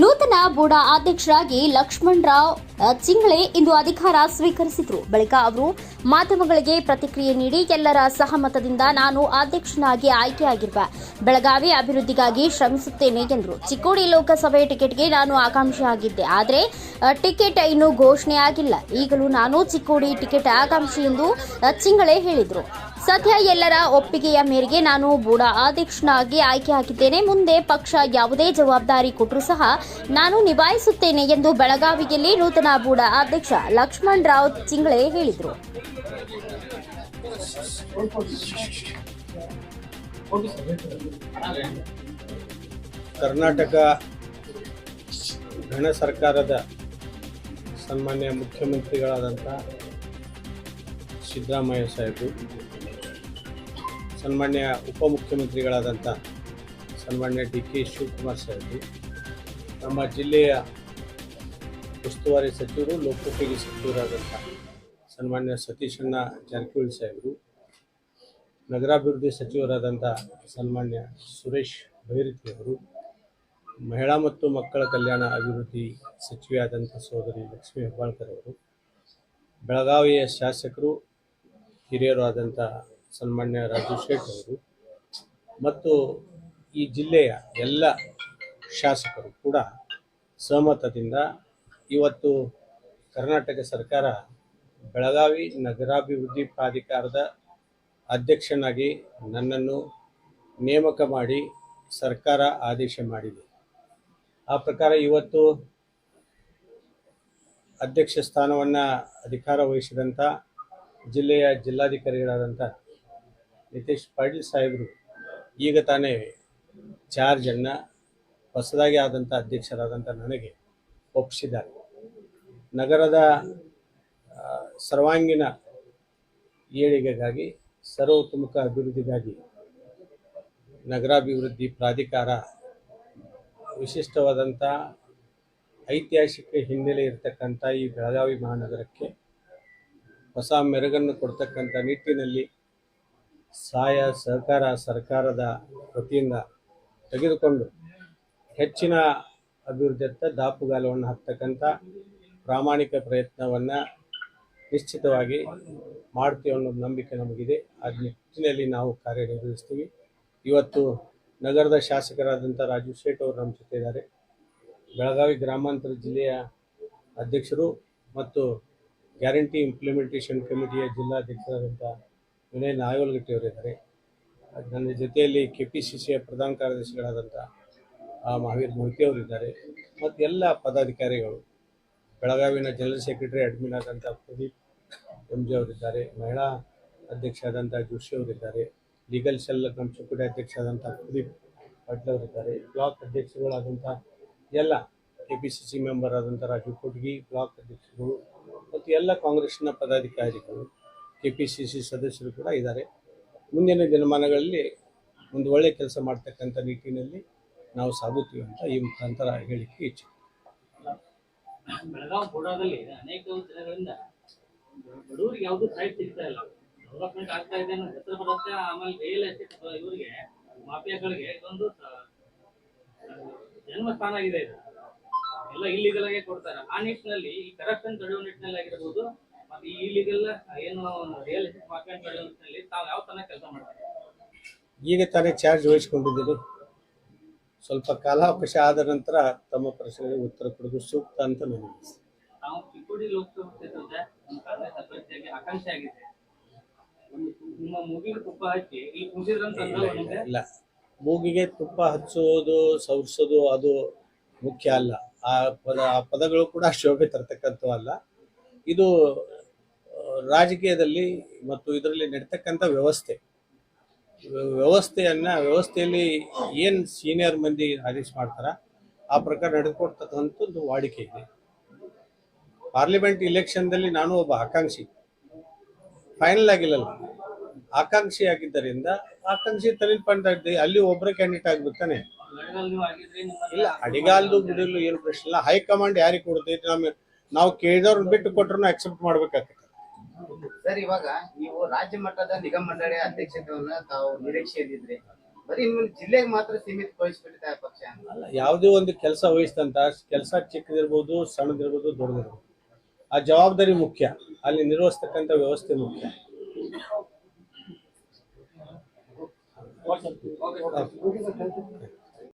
ನೂತನ ಬೂಡಾ ಅಧ್ಯಕ್ಷರಾಗಿ ಲಕ್ಷ್ಮಣ್ ರಾವ್ ಚಿಂಗ್ಳೆ ಇಂದು ಅಧಿಕಾರ ಸ್ವೀಕರಿಸಿದರು. ಬಳಿಕ ಅವರು ಮಾಧ್ಯಮಗಳಿಗೆ ಪ್ರತಿಕ್ರಿಯೆ ನೀಡಿ ಎಲ್ಲರ ಸಹಮತದಿಂದ ನಾನು ಅಧ್ಯಕ್ಷನಾಗಿ ಆಯ್ಕೆಯಾಗಿರುವ ಬೆಳಗಾವಿ ಅಭಿವೃದ್ಧಿಗಾಗಿ ಶ್ರಮಿಸುತ್ತೇನೆ ಎಂದರು. ಚಿಕ್ಕೋಡಿ ಲೋಕಸಭೆ ಟಿಕೆಟ್ಗೆ ನಾನು ಆಕಾಂಕ್ಷಿಯಾಗಿದ್ದೆ. ಆದರೆ ಟಿಕೆಟ್ ಇನ್ನೂ ಘೋಷಣೆ ಆಗಿಲ್ಲ ಈಗಲೂ ನಾನು ಚಿಕ್ಕೋಡಿ ಟಿಕೆಟ್ ಆಕಾಂಕ್ಷಿ ಎಂದು ಚಿಂಗ್ಳೆ ಹೇಳಿದರು. ಸದ್ಯ ಎಲ್ಲರ ಒಪ್ಪಿಗೆಯ ಮೇರೆಗೆ ನಾನು ಬೂಡಾ ಅಧ್ಯಕ್ಷನಾಗಿ ಆಯ್ಕೆಯಾಗಿದ್ದೇನೆ ಮುಂದೆ ಪಕ್ಷ ಯಾವುದೇ ಜವಾಬ್ದಾರಿ ಕೊಟ್ಟರೂ ಸಹ ನಾನು ನಿಭಾಯಿಸುತ್ತೇನೆ ಎಂದು ಬೆಳಗಾವಿಯಲ್ಲಿ ನೂತನ ಬೂಡಾ ಅಧ್ಯಕ್ಷ ಲಕ್ಷ್ಮಣ್ ರಾವ್ ಚಿಂಗ್ಳೆ ಹೇಳಿದರು. ಕರ್ನಾಟಕ ಗಣ ಸರ್ಕಾರದ ಸನ್ಮಾನ್ಯ ಮುಖ್ಯಮಂತ್ರಿಗಳಾದಂಥ ಸಿದ್ದರಾಮಯ್ಯ ಸಾಹೇಬರು ಸನ್ಮಾನ್ಯ ಉಪಮುಖ್ಯಮಂತ್ರಿಗಳಾದಂಥ ಸನ್ಮಾನ್ಯ ಡಿ ಕೆ ಶಿವಕುಮಾರ್ ಸಾಹೇಬರು ನಮ್ಮ ಜಿಲ್ಲೆಯ ಉಸ್ತುವಾರಿ ಸಚಿವರು, ಲೋಕೋಪಯೋಗಿ ಸಚಿವರಾದಂಥ ಸನ್ಮಾನ್ಯ ಸತೀಶಣ್ಣ ಜಾರಕಿಹೊಳಿ ಸಾಹೇಬರು, ನಗರಾಭಿವೃದ್ಧಿ ಸಚಿವರಾದಂಥ ಸನ್ಮಾನ್ಯ ಸುರೇಶ್ ಬೈರತಿಯವರು ಮಹಿಳಾ ಮತ್ತು ಮಕ್ಕಳ ಕಲ್ಯಾಣ ಅಭಿವೃದ್ಧಿ ಸಚಿವೆಯಾದಂಥ ಸೋದರಿ ಲಕ್ಷ್ಮೀ ಹೆಬ್ಬಾಳ್ಕರ್ ಅವರು, ಬೆಳಗಾವಿಯ ಶಾಸಕರು, ಹಿರಿಯರು ಆದಂಥ ಸನ್ಮಾನ್ಯ ರಾಜು ಅವರು ಮತ್ತು ಈ ಜಿಲ್ಲೆಯ ಎಲ್ಲ ಶಾಸಕರು ಕೂಡ ಸಹಮತದಿಂದ ಇವತ್ತು ಕರ್ನಾಟಕ ಸರ್ಕಾರ ಬೆಳಗಾವಿ ನಗರಾಭಿವೃದ್ಧಿ ಪ್ರಾಧಿಕಾರದ ಅಧ್ಯಕ್ಷನಾಗಿ ನನ್ನನ್ನು ನೇಮಕ ಮಾಡಿ ಸರ್ಕಾರ ಆದೇಶ ಮಾಡಿದೆ. ಆ ಪ್ರಕಾರ ಇವತ್ತು ಅಧ್ಯಕ್ಷ ಸ್ಥಾನವನ್ನು ಅಧಿಕಾರ ವಹಿಸಿದಂಥ ಜಿಲ್ಲೆಯ ಜಿಲ್ಲಾಧಿಕಾರಿಗಳಾದಂಥ ನಿತೇಶ್ ಪಾಟೀಲ್ ಸಾಹೇಬರು ಈಗ ತಾನೇ ಚಾರ್ಜನ್ನು ಹೊಸದಾಗಿ ಆದಂಥ ಅಧ್ಯಕ್ಷರಾದಂಥ ನನಗೆ ಒಪ್ಪಿಸಿದ್ದಾರೆ. ನಗರದ ಸರ್ವಾಂಗೀಣ ಏಳಿಗೆಗಾಗಿ, ಸರ್ವತೋಮುಖ ಅಭಿವೃದ್ಧಿಗಾಗಿ ನಗರಾಭಿವೃದ್ಧಿ ಪ್ರಾಧಿಕಾರ ವಿಶಿಷ್ಟವಾದಂಥ ಐತಿಹಾಸಿಕ ಹಿನ್ನೆಲೆ ಇರತಕ್ಕಂಥ ಈ ಬೆಳಗಾವಿ ಮಹಾನಗರಕ್ಕೆ ಹೊಸ ಮೆರುಗನ್ನು ಕೊಡ್ತಕ್ಕಂಥ ನಿಟ್ಟಿನಲ್ಲಿ ಸಹಾಯ ಸಹಕಾರ ಸರ್ಕಾರದ ವತಿಯಿಂದ ತೆಗೆದುಕೊಂಡು ಹೆಚ್ಚಿನ ಅಭಿವೃದ್ಧಿಯತ್ತ ದಾಪುಗಾಲವನ್ನು ಹಾಕ್ತಕ್ಕಂಥ ಪ್ರಾಮಾಣಿಕ ಪ್ರಯತ್ನವನ್ನು ನಿಶ್ಚಿತವಾಗಿ ಮಾಡ್ತೀವಿ ಅನ್ನೋದು ನಂಬಿಕೆ ನಮಗಿದೆ. ಆ ನಿಟ್ಟಿನಲ್ಲಿ ನಾವು ಕಾರ್ಯನಿರ್ವಹಿಸ್ತೀವಿ. ಇವತ್ತು ನಗರದ ಶಾಸಕರಾದಂಥ ರಾಜು ಶೇಟ್ ಅವರು ನಮ್ಮ ಜೊತೆ ಇದ್ದಾರೆ. ಬೆಳಗಾವಿ ಗ್ರಾಮಾಂತರ ಜಿಲ್ಲೆಯ ಅಧ್ಯಕ್ಷರು ಮತ್ತು ಗ್ಯಾರಂಟಿ ಇಂಪ್ಲಿಮೆಂಟೇಷನ್ ಕಮಿಟಿಯ ಜಿಲ್ಲಾಧ್ಯಕ್ಷರಾದಂಥ ವಿನಯ್ ನಾಯೋಲ್ಗಟ್ಟಿ ಅವರಿದ್ದಾರೆ ನನ್ನ ಜೊತೆಯಲ್ಲಿ ಕೆ ಪಿ ಸಿ ಸಿಯ ಪ್ರಧಾನ ಕಾರ್ಯದರ್ಶಿಗಳಾದಂಥ ಮಹಾವೀರ್ ಮೊಹಿತಿ ಅವರಿದ್ದಾರೆ ಮತ್ತು ಎಲ್ಲ ಪದಾಧಿಕಾರಿಗಳು, ಬೆಳಗಾವಿನ ಜನರಲ್ ಸೆಕ್ರೆಟರಿ ಅಡ್ಮಿನ್ ಆದಂಥ ಪ್ರದೀಪ್ ಎಂ ಜಿ ಅವರಿದ್ದಾರೆ ಮಹಿಳಾ ಅಧ್ಯಕ್ಷ ಆದಂಥ ಜೋಶಿ ಅವರಿದ್ದಾರೆ ಲೀಗಲ್ ಸೆಲ್ ನಮ್ಮ ಚಿಕ್ಕುಡಿ ಅಧ್ಯಕ್ಷ ಆದಂಥ ಪ್ರದೀಪ್ ಪಾಟೀಲ್ ಅವರಿದ್ದಾರೆ ಬ್ಲಾಕ್ ಅಧ್ಯಕ್ಷರುಗಳಾದಂಥ ಎಲ್ಲ K P C C member ಆದಂಥ ರಾಜು ಕೊಟ್ಗಿ, ಬ್ಲಾಕ್ ಅಧ್ಯಕ್ಷರು, ಮತ್ತು ಎಲ್ಲ ಕಾಂಗ್ರೆಸ್ನ ಪದಾಧಿಕಾರಿಗಳು. ಕೆ ಪಿ ಸಿ ಸಿ ಸದಸ್ಯರು ಕೂಡ ಇದ್ದಾರೆ. ಮುಂದಿನ ದಿನಮಾನಗಳಲ್ಲಿ ಒಂದು ಒಳ್ಳೆಯ ಕೆಲಸ ಮಾಡ್ತಕ್ಕಂಥ ನಿಟ್ಟಿನಲ್ಲಿ ನಾವು ಸಾಗುತ್ತೀವಿ ಅಂತ ಈ ಮುಖಾಂತರ ಹೇಳಿಕೆ ಇಚ್ಛೆ. ಬೆಳಗಾವಿ ಬೋಡಾದಲ್ಲಿ ಅನೇಕ ದಿನಗಳಿಂದ ಬಡವರಿಗೆ ಯಾವುದೂ ಸೈಟ್ ಸಿಗ್ತಾ ಇಲ್ಲ. ಡೆವಲಪ್ಮೆಂಟ್ ಆಗ್ತಾ ಇದೆ ಹೆಸರು ಬರುತ್ತೆ. ಆಮೇಲೆ ರಿಯಲ್ ಎಸ್ಟೇಟ್ ಇವರಿಗೆ, ಮಾಫಿಯಾಗಳಿಗೆ ಇದೊಂದು ಜನ್ಮಸ್ಥಾನ ಜನ್ಮ ಸ್ಥಾನ ಆಗಿದೆ ಇದು. ಎಲ್ಲ ಇಲ್ಲಿಗಲ್ ಆಗಿ ಕೊಡ್ತಾರೆ. ಆ ನಿಟ್ಟಿನಲ್ಲಿ ಈ ಕರಪ್ಷನ್ ತಡೆಯುವ ನಿಟ್ಟಿನಲ್ಲಿ ಆಗಿರ್ಬೋದು ಮತ್ತೆ ಈ ಇಲ್ಲಿಗಲ್ ಏನು ರಿಯಲ್ ಎಸ್ಟೇಟ್ ಮಾಫಿಯಾ ತಡೆಯುವ ತಾವು ಯಾವ ತನಕ ಕೆಲಸ ಮಾಡ್ತಾರೆ? ಈಗ ತಾನೇ ಚಾರ್ಜ್ ವಹಿಸ್ಕೊಂಡಿದ್ದೀನಿ ಸ್ವಲ್ಪ ಕಾಲಾವಕಾಶ ಆದ ನಂತರ ತಮ್ಮ ಪ್ರಶ್ನೆಗೆ ಉತ್ತರ ಕೊಡೋದು ಸೂಕ್ತ ಅಂತ ನನಗೆ ಅನಿಸ್ತದೆ. ತಾವು ಚಿಕ್ಕೋಡಿ ಲೋಕಸಭಾ ಕ್ಷೇತ್ರದ ಒಂದು ಕಾಂಗ್ರೆಸ್ ಅಭ್ಯರ್ಥಿಯಾಗಿ ಆಕಾಂಕ್ಷೆ ಆಗಿದೆ. ಒಂದು ನಿಮ್ಮ ಮೂಗಿಗೆ ತುಪ್ಪ ಹಚ್ಚಿ ಇಲ್ಲಿ ನಿಮ್ಗೆ? ಇಲ್ಲ. ಮೂಗಿಗೆ ತುಪ್ಪ ಹಚ್ಚೋದು ಸವರಿಸೋದು ಅದು ಮುಖ್ಯ ಅಲ್ಲ. ಆ ಪದ ಆ ಪದಗಳು ಕೂಡ ಶೋಭೆ ತರ್ತಕ್ಕಂಥವು ಅಲ್ಲ ಇದು ರಾಜಕೀಯದಲ್ಲಿ ಮತ್ತು ಇದರಲ್ಲಿ ನಡೀತಕ್ಕಂಥ ವ್ಯವಸ್ಥೆ. ವ್ಯವಸ್ಥೆಯನ್ನು, ವ್ಯವಸ್ಥೆಯಲ್ಲಿ ಏನು ಸೀನಿಯರ್ ಮಂದಿ ಆದೇಶ ಮಾಡ್ತಾರ, ಆ ಪ್ರಕಾರ ನಡೆದುಕೊಡ್ತಕ್ಕಂಥದ್ದು ವಾಡಿಕೆ ಇದೆ. ಪಾರ್ಲಿಮೆಂಟ್ ಇಲೆಕ್ಷನ್ದಲ್ಲಿ ನಾನು ಒಬ್ಬ ಆಕಾಂಕ್ಷಿ. ಫೈನಲ್ ಆಗಿಲ್ಲಲ್ಲ. ಆಕಾಂಕ್ಷಿ ಆಗಿದ್ದರಿಂದ, ಆಕಾಂಕ್ಷಿ ತಲೆಪಂಡ ಅಲ್ಲಿ ಒಬ್ಬರೇ ಕ್ಯಾಂಡಿಡೇಟ್ ಆಗಿಬಿಡ್ತಾನೆ ಇಲ್ಲ, ಅಡಿಗಾಲ್ದು ಬಿಡಲು ಏನು ಪ್ರಶ್ನೆ ಇಲ್ಲ. ಹೈಕಮಾಂಡ್ ಯಾರಿಗೆ ಕೊಡ್ತೈತಿ? ನಮಗೆ ನಾವು ಕೇಳಿದವ್ರನ್ನ ಬಿಟ್ಟು ಕೊಟ್ರು ಅಕ್ಸೆಪ್ಟ್ ಮಾಡ್ಬೇಕಾಗ್ತದೆ. ಸರ್ ಇವಾಗ ನೀವು ರಾಜ್ಯ ಮಟ್ಟದ ನಿಗಮ ಮಂಡಳಿ ಅಧ್ಯಕ್ಷತೆಯನ್ನ ತಾವು ನಿರೀಕ್ಷೆಯಲ್ಲಿದ್ರಿ ಬರೀ ನಿಮ್ಮ ಜಿಲ್ಲೆಗೆ ಮಾತ್ರ ಸೀಮಿತಗೊಳಿಸ್ಬಿಟ್ಟಿದೆ ಪಕ್ಷ ಅಂತ. ಅಲ್ಲ ಯಾವುದೇ ಒಂದು ಕೆಲಸ ವಹಿಸಿದಂತ ಕೆಲಸ ಚಿಕ್ಕದಿರ್ಬೋದು ಸಣ್ಣದಿರ್ಬೋದು ದೊಡ್ಡದಿರ್ಬೋದು ಆ ಜವಾಬ್ದಾರಿ ಮುಖ್ಯ. ಅಲ್ಲಿ ನಿರ್ವಹಿಸ್ತಕ್ಕಂಥ ವ್ಯವಸ್ಥೆ ಮುಖ್ಯ. ಓಕೆ.